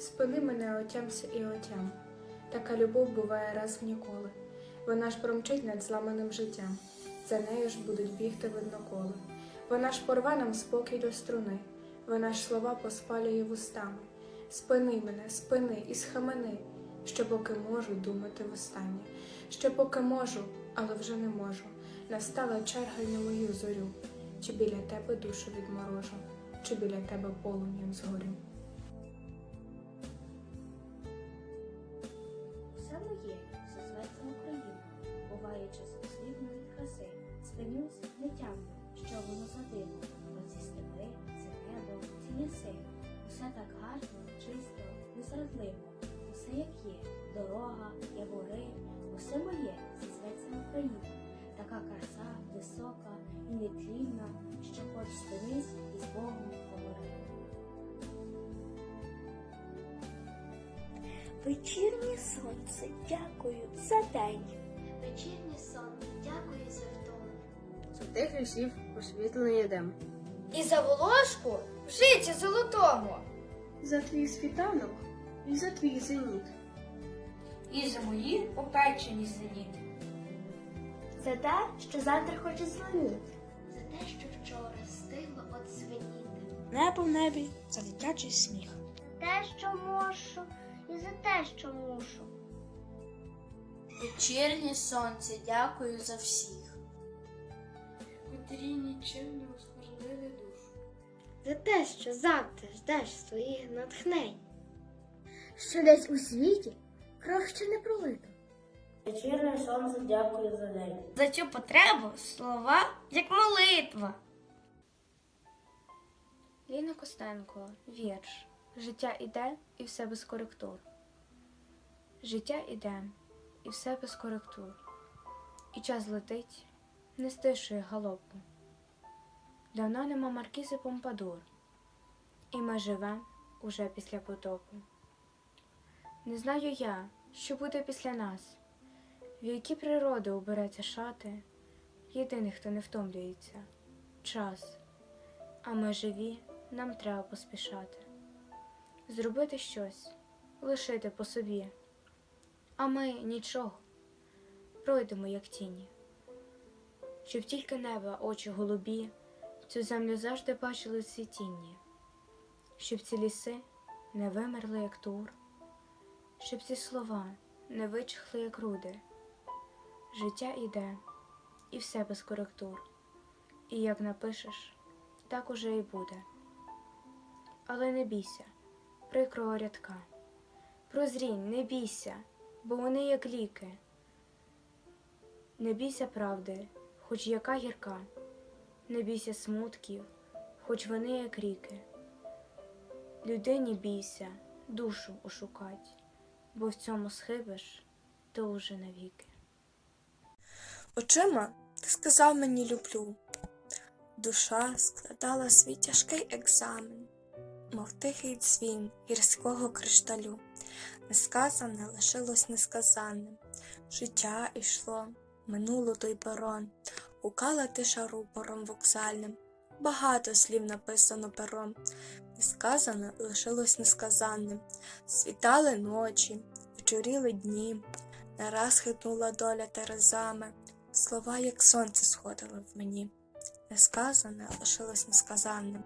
Спини мене отямся і отям. Така любов буває раз в ніколи. Вона ж промчить над зламаним життям. За нею ж будуть бігти видноколи. Вона ж порве нам спокій до струни. Вона ж слова поспалює вустами. Спини мене, спини і схамени, що поки можу думати востаннє, що поки можу, але вже не можу. Настала черга й на мою зорю, чи біля тебе душу відморожу, чи біля тебе полум'ям згорю. Усе моє, Україна, буває час слівної краси. Спинюсь, не що воно за диво. Оці степи, це небо, ці ліси. Усе так гарно, чисто, незрадливо. Усе як є, дорога, ягори, усе моє, все зветься Україна. Така краса, висока і нетлінна, що хоч спинись і з Богом Вечірнє сонце, дякую за день. Вечірнє сонце, дякую за втому. За тих лісів освітлений дем. І за волошку в житті золотому. За твій світанок і за твій зеніт. і за мої попечені зеніт. За те, що завтра хоче зеленіти. За те, що вчора стигло от свиніти. Небо в небі за дитячий сміх. Те, що можу, за те, що мушу. Вечірнє сонце, дякую за всіх. Котрі нічим не оскорбили душу. За те, що завтра ждеш своїх натхнень. Що десь у світі кров ще не пролита. Вечірнє сонце, дякую за день. За цю потребу слова як молитва. Ліна Костенко, вірш. Життя іде і все без коректур. Життя іде і все без коректур. І час летить, не стишує галопу. Давно нема маркізи Помпадур, і ми живем уже після потопу. Не знаю я, що буде після нас, в які природи убереться шати, єдиний, хто не втомлюється час. А ми живі, нам треба поспішати. Зробити щось, лишити по собі. А ми нічого, пройдемо, як тіні. Щоб тільки неба, очі голубі, цю землю завжди бачили в світінні, щоб ці ліси не вимерли, як тур, щоб ці слова не вичахли, як руди. Життя іде, і все без коректур. І як напишеш, так уже і буде. Але не бійся, прикрого рядка. Прозрінь, не бійся, бо вони як ліки. Не бійся правди, хоч яка гірка, не бійся смутків, хоч вони як ріки. Людині бійся, душу ошукать, бо в цьому схибиш, то уже навіки. Очима ти сказав мені люблю. Душа складала свій тяжкий екзамен, мов тихий дзвін гірського кришталю. Несказане лишилось несказанним. Життя йшло, минуло той перон, гукала тиша рупором вокзальним. Багато слів написано пером, несказане лишилось несказанним. Світали ночі, вечоріли дні, нараз хитнула доля терезами. Слова, як сонце, сходили в мені. Несказане лишилось несказанним.